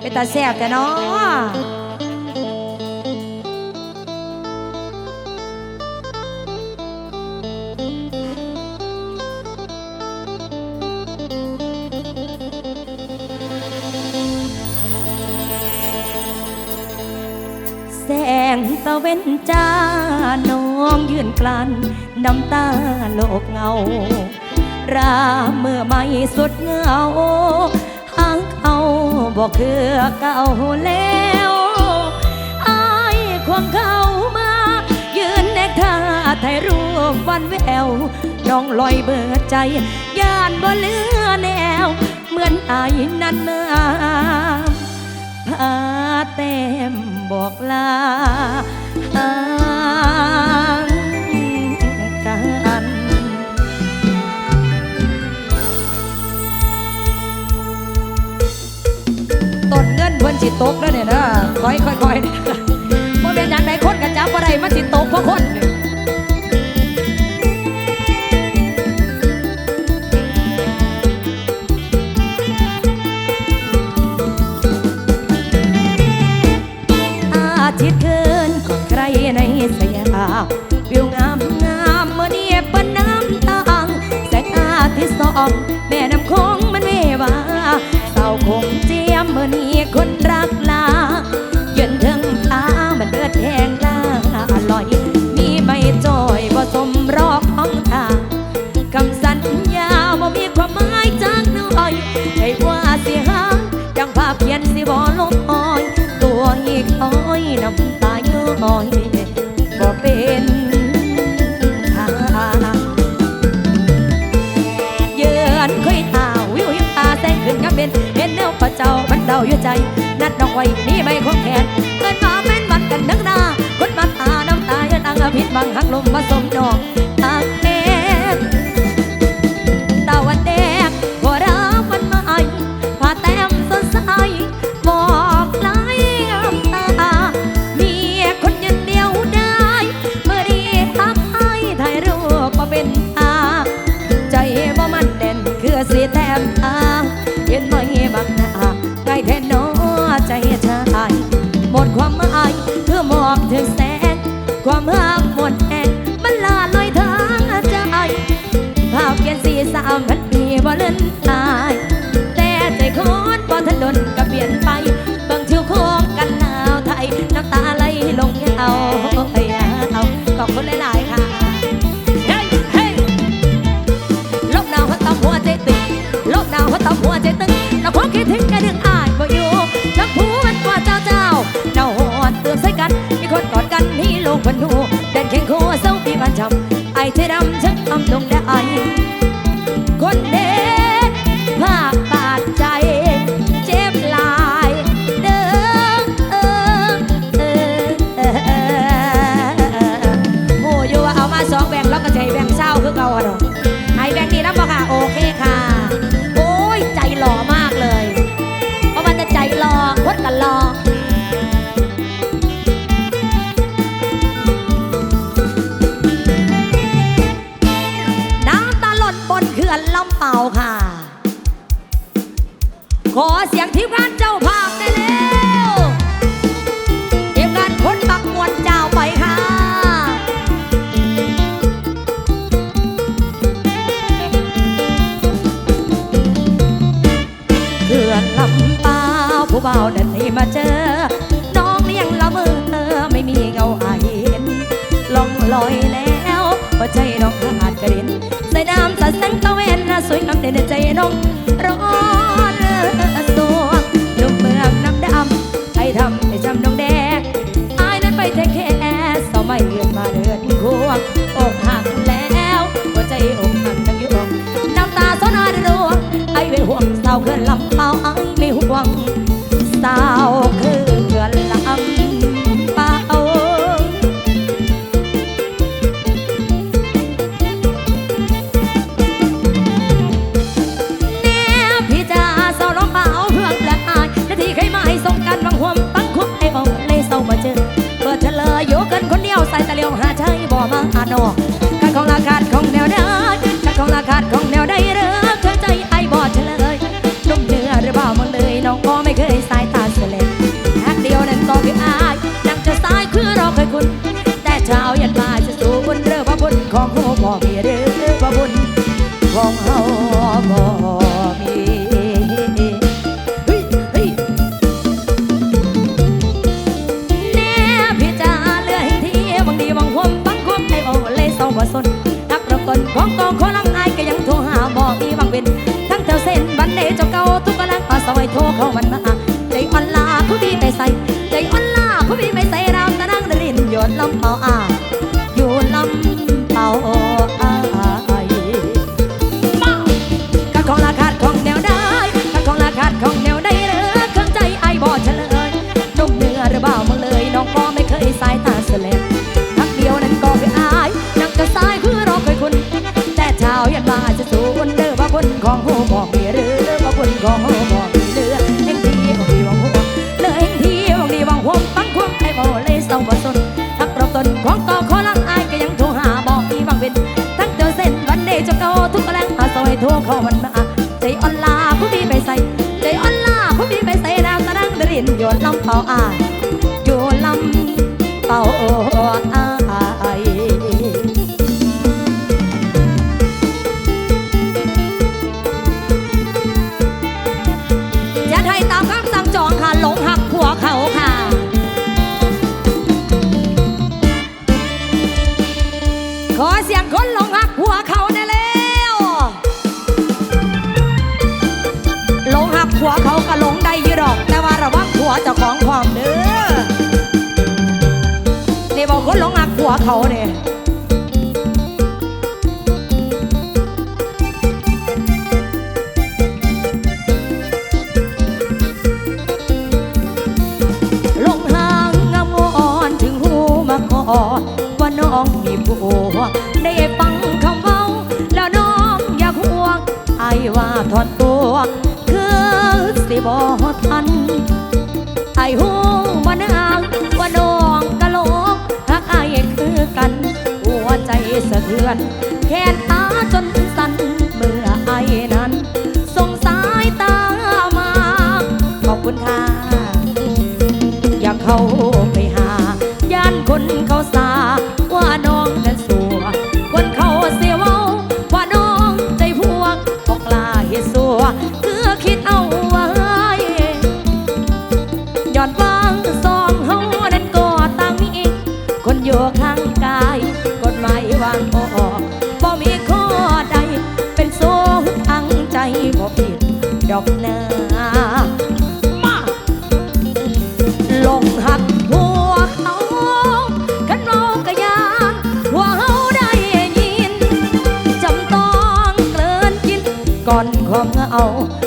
เป็นตาแซ่บแต่เนาะแสงตะเว้นจ้าน้องยืนกลันน้ำตาโลกเงา ราเมื่อไม่สุดเงา บอกคือเก่าแล้วอายควงเขามา ยืนแนกท่าไทยรูปวันแวว น้องลอยเบิดใจ ย่านบ่เลือแนว เหมือนอายนั้นเมื่อพาเต็มบอกลาห่า สิตกแล้วเนี่ยนะค่อยค่อยค่อยเนี่ยบ่เป็นอย่างใดคนกันจับบ่ได้มันสิตกเพราะคนอาทิตย์คืนก่อนใครในสยามาย้อยบ่เป็นทางเยือนค่อยตาวิวยิบตาแสงขึ้นกับเป็นเห็นแนวประเจ้ามันเดาอยู่ใจ นัดน้องไว้นี่ไม่คงแขนเกินมาเป็นวันกันนักหน้าคนมาตาน้ำตายันอังอภิษบังหักลมมาสมดอก พันหูเดินเคียงคู่เศร้าปีบันจำไอ้เธอดำฉันอำตรงได้คนเดียว บนเขื่อนลำเปล่าค่ะ ขอเสียงทีมงานเจ้าภาพได้แล้วทีมงานคนปักมวนเจ้าไปค่ะเขื่อนลำเปล่าผู้เบาเดินให้มาเจอ น้องเลี้ยงละเมอไม่มีเงาอาเห็นลองลอย ใจน้องขาดกระเด็นใส่น้ำสัดแสงตะเวนน่าสวยงามเด่นใจน้องร้อนตัวนุ่มเมืองน้ำดำให้ทำให้จำน้องแดงอายนั้นไปเทคแค่สาวไม่เกินมาเดินควงอกหักแล้วหัวใจอกหักทั้งยวงน้ำตาซ้อนอาดวงไอ้ไม่ห่วงสาวเกินลำ นอกกาของอาคาดของแนวได้การของอาคาดของแนวได้เรือเธอใจไอบอดเฉลยนุ่มเนื้อหรือเบามันเลยน้องก็ไม่เคยสายตาเฉลยแค่เดียวนั้นก็คืออายนังจะสายคือเราเคยคุณ แต่เช้ายันบ่าจะสู่บนเรือพระบุญของหัวพ่อมียเรือพระบุญของำเป่าอ่าอยู่ลำเป่าอ่ายข้าของราคาของแนวได้ข้าของราคาของแนวได้เนอเครื่องใจไอ้บ่เฉลยจกเนื้อหรือเบามึงเลยน้องก็ไม่เคยสายตาเสลบทักเดียวนั้นก็ไปอายนังกระสายคือรอคอยคุณ แต่เช้ายันมาจะสูนเด้อว่าคนของหูมอกเหรือว่าคนของห อาอยู่ลำเป่าอาจะไทยตามคำสั่งจองค่ะหลงหักผัวเขาค่ะขอเสียงคนหลงหักผัวเขาแน่แล้วหลงหักผัวเขาก็หลงได้ยี่ดอก แต่ว่าระวังผัวเจ้าของ เขาเนี่ยลงทางงามอ่อนถึงหูมาขอว่าน้องมีผัวได้ฟังคำเมาแล้วน้องอยากห่วงไอ้ว่าถอดตัว คือสิบอทันไอ้หูมานา อน แขนตาจนสั่นเมื่อไอ้นั้น ส่งสายตามา ขอบคุณค่ะ อยากเข้าไปหา ย่านคนเขาสา 好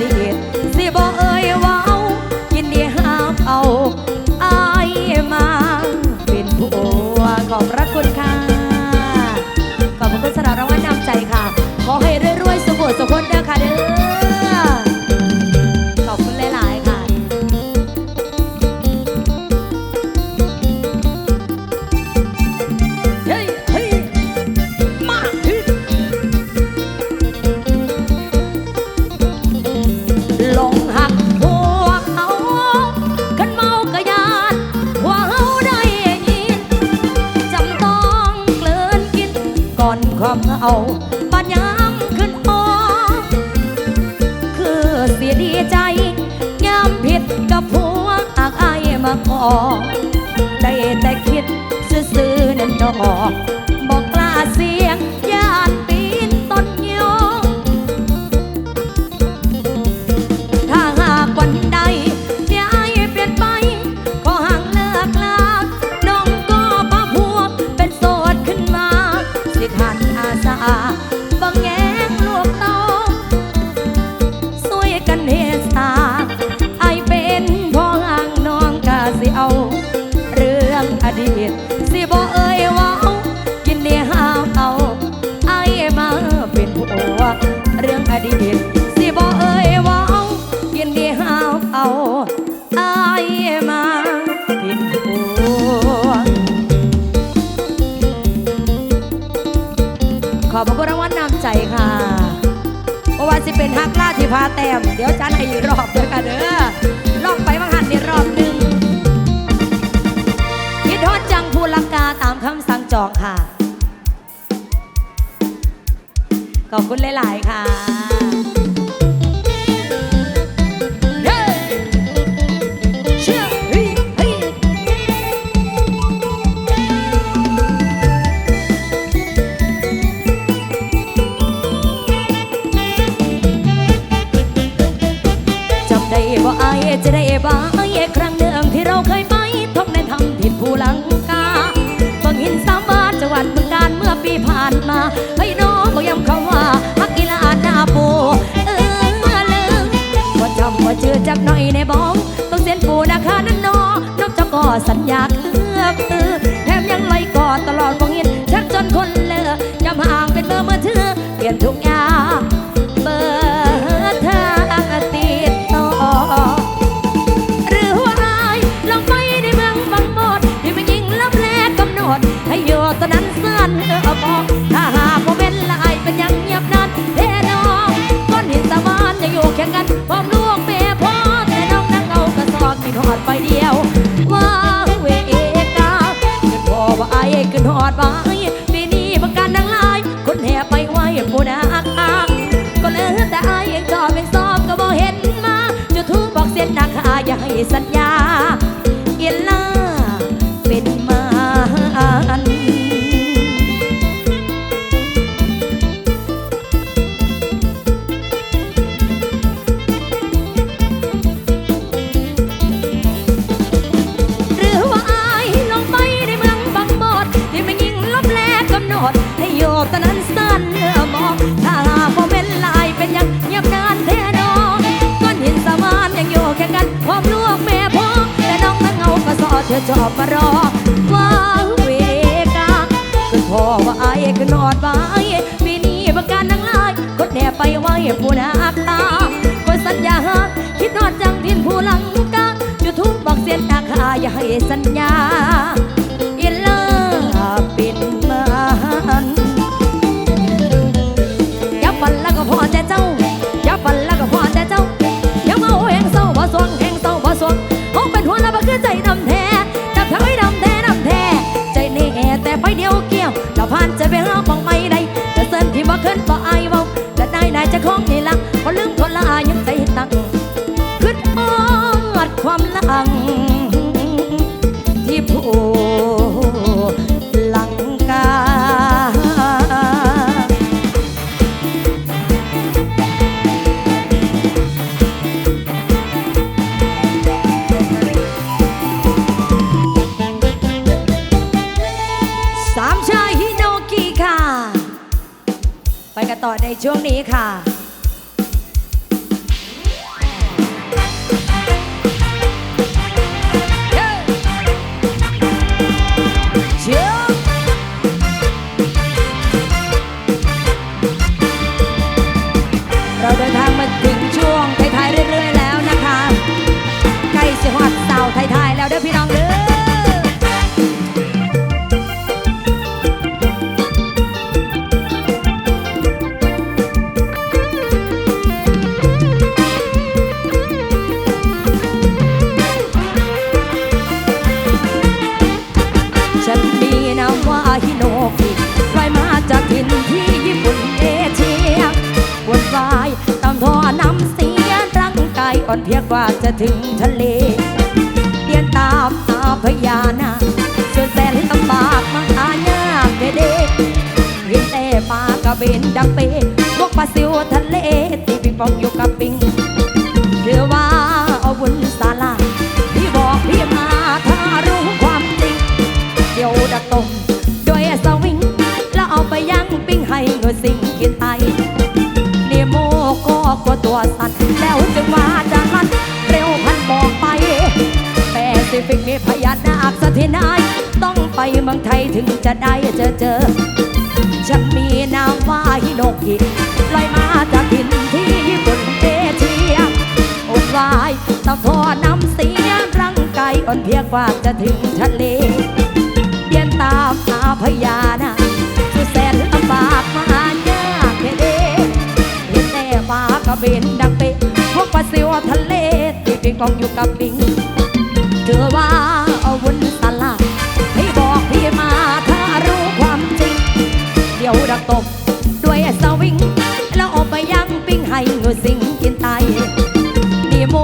değil. ความเอาปัญญามขึ้นออคือเสียดีใจยามผิดกับผัวอากอายมาขอได้แต่คิดซื่อๆนั่นดอก สิบอกเอ่ยว่ากินเดียห้าเอาไอ้มาเป็นผัวเรื่องอดีต สิบ่เอ่ยว่ากินเดียห้าเอาไอ้มาเป็นผัวขอบพระคุณรางวัลนำใจค่ะเพราะว่าสิเป็นฮักล่าที่พาแต้มเดี๋ยวจันให้รอบเด้อค่ะเด้อลองไปบางหันนี่รอบหนึ่ง จองค่ะ ขอบคุณหลาย ๆ ค่ะ เจอจักหน่อยในบ้องต้องเส้นปูนะคะนั่นนอนกเจ้าก็สัญญาเลือกเออแถมยังไล่กอดตลอดบางหินชักจนคนเลอะยำห่างเป็นเบอร์มือถือเปลี่ยนทุกอย่าง จออชอบมารอว่างเวกาคือพ่อว่าไอ้คือนอดไว้ปีนี้ประกันนังไลายคนแน่ไปไว้ผู้นักตาคนสัญญาคิดนอดจังทินผู้ลังกาจุดทุบบอกเสียนอาคาอย่าให้สัญญา ก่อนเพียกว่าจะถึงทะเลเดียนตามอาพญานาคจนแสนลำบากมาหายากเด็กๆเห็นแต่ปลากระเบนดังเปพวกปลาซิวทะเลตีปิงปองอยู่กับปิงหรือว่าเอาบุญศาลาพี่บอกพี่มาถ้ารู้ความจริง เดี๋ยวดักตมโดยสวิง แล้วเอาไปย่างปิ้งให้เงยสิงกินไตเนโมก็กลัวตัวสั่น เร็วพันบอกไปเมืองไทยถึงจะได้เจอเจอ ฉันมีนามว่าฮิโนกิลอยมาจากถิ่นที่ญี่ปุ่นเอเชียอดวายตะพอน้ำเสียร่างกายอ่อนเพลียกว่าจะถึงทะเลเดินตามอาพญานาคสุดแสนลำบากมายากเด้เห็นแต่ปลากระเบนดังเป๊ะพวกปลาซิวทะเลติดปิงปองอยู่กับปิงเธอว่า ตบ ด้วยสวิง แล้วออกไปยังปิ้งให้งูสิงกินไตนี่โม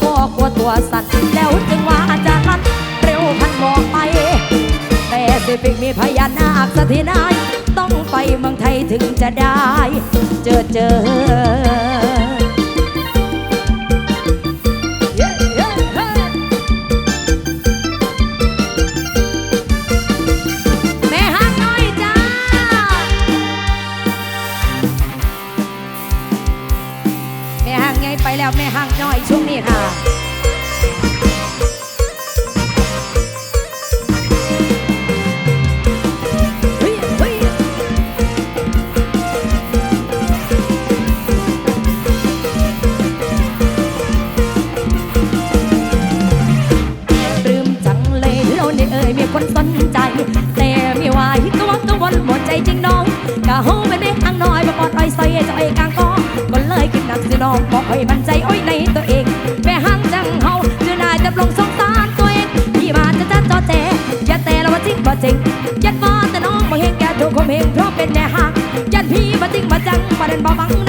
ก็กลัวตัวสั่นแล้วจึงว่าจะรัดเร็วพันมองไป แต่สิฟิกมีพญานาคสถินายต้องไปเมืองไทยถึงจะได้ เจอเจอ นี่ยเอ่ยมีคนสนใจ แต่ไม่ไหวก็วังกังวลหมดใจจริงน้องกะโฮไม่ได้ทางน้อยมาปอดอ้อยใส่จะไอ้กลาง นักสิน้องบอกให้มันใจอ้อยในตัวเองแม่ห่างจังเฮาจะนายจะลงสงสารตัวเองพี่มาจะจัดจอแจอย่าแต่ละว่าจริงบ่จริงยัดมาแต่น้องบ่เห็นแก่ถูกคมเหงเพราะเป็นแม่ห้างยัดพี่บ่จริงบ่จังบ่เด็นบ่บัง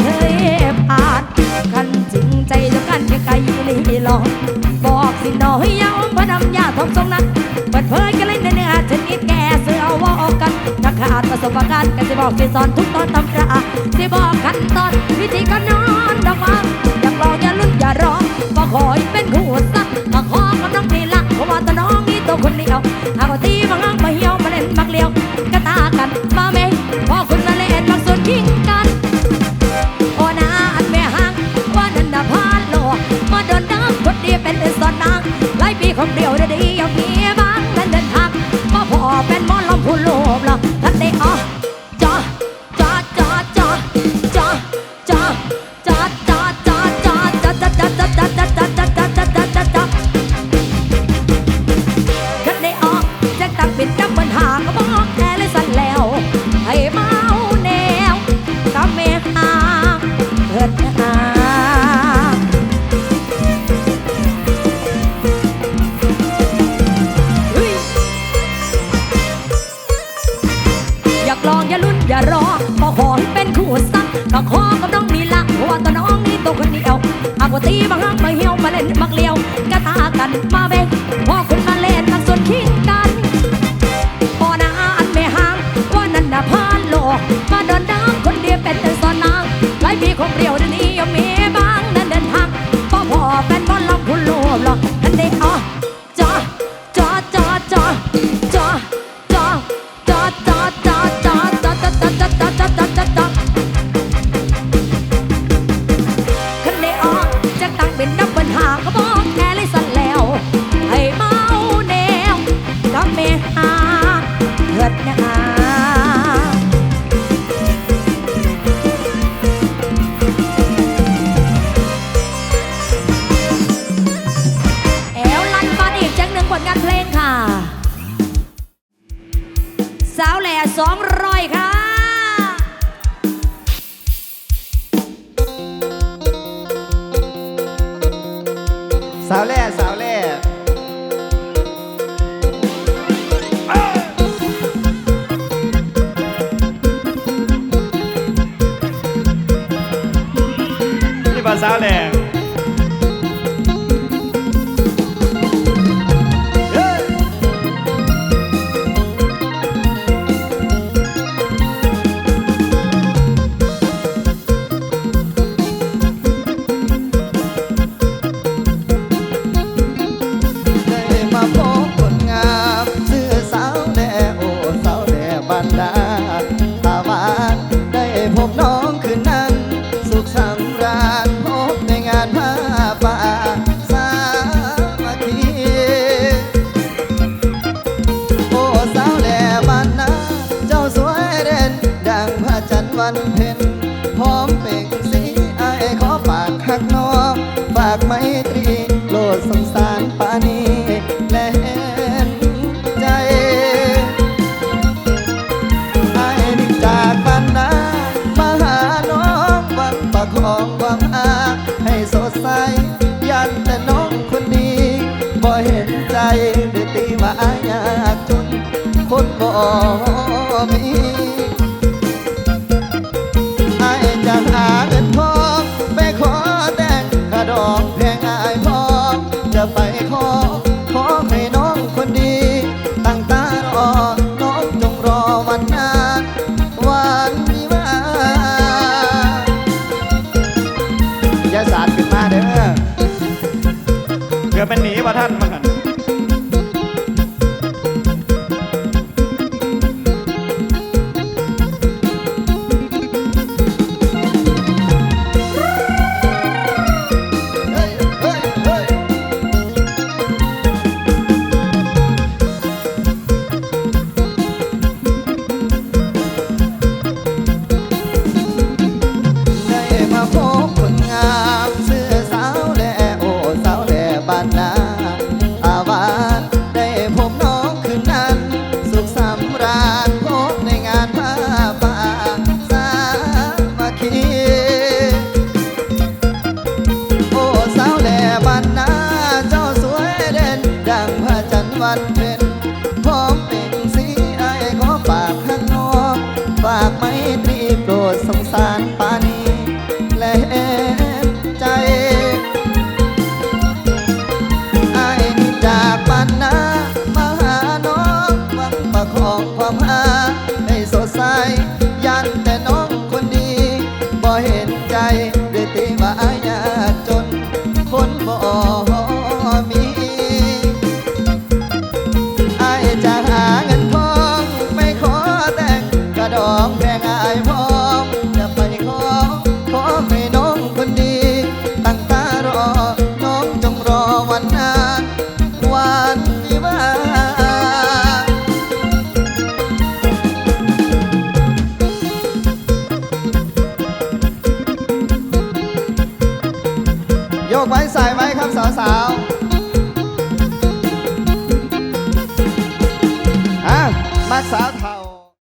เคยพอเคยผ่านกันจริงใจแล้วกันยังไกลลีหลอกบอกสิน้อยยาอมพนำยาทองทรงนั้นเปิดเผยกันเลยเนื้อชนิดแก่เสือวอกกันถ้าขาดประสบการณ์ก็จะบอกที่สอนทุกตอนตำราที่บอกขั้นตอนวิธีการนอนดอกไม้อย่ากลองอย่าลุ้นอย่ารอก็ขอให้เป็นคู่สักก็ขอกับน้องนี่ละเพราะว่าตัวน้องนี่ตัวคนเดียวหากว่าตีมางังมาเหี่ยวมาเล่นมักเลี้ยวก็ตากันมาเมย์พอคุณมาเล่นมักส่วนคิงกัน Có 要 สาวแร่สาวแร่นี่ภาษาแหล่ มี